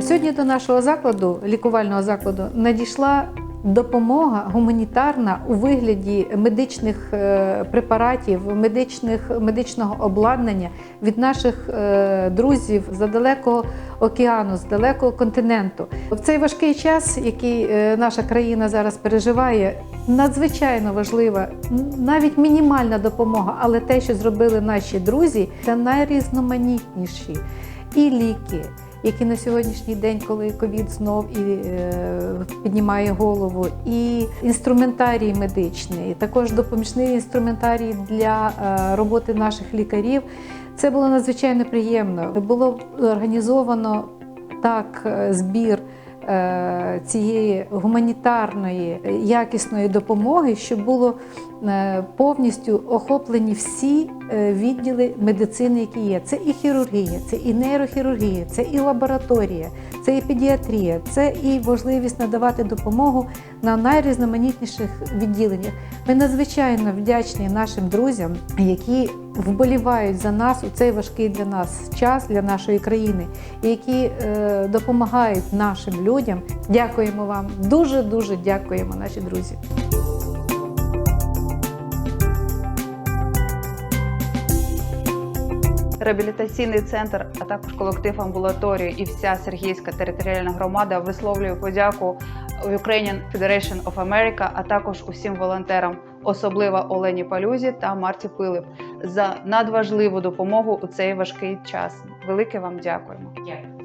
Сьогодні до нашого закладу, лікувального закладу, надійшла допомога гуманітарна у вигляді медичних е, препаратів, медичних, медичного обладнання від наших е, друзів з далекого океану, з далекого континенту. В цей важкий час, який е, наша країна зараз переживає, надзвичайно важлива навіть мінімальна допомога, але те, що зробили наші друзі, це найрізноманітніші і ліки. Які на сьогоднішній день, коли ковід знов і е, піднімає голову, і інструментарій медичний, також допоміжний інструментарій для е, роботи наших лікарів. Це було надзвичайно приємно. Було організовано так е, збір цієї гуманітарної е, якісної допомоги, щоб було е, повністю охоплені всі е, відділи медицини, які є. Це і хірургія, це і нейрохірургія, це і лабораторія, це і педіатрія, це і можливість надавати допомогу на найрізноманітніших відділеннях. Ми надзвичайно вдячні нашим друзям, які вболівають за нас у цей важкий для нас час, для нашої країни, і які е, допомагають нашим людям. Дякуємо вам, дуже дуже дякуємо, наші друзі. Реабілітаційний центр, а також колектив амбулаторії і вся Сергійська територіальна громада висловлює подяку Ukrainian Federation of America, а також усім волонтерам, особливо Олені Палюзі та Марті Пилип, за надважливу допомогу у цей важкий час. Велике вам дякуємо. Дякую.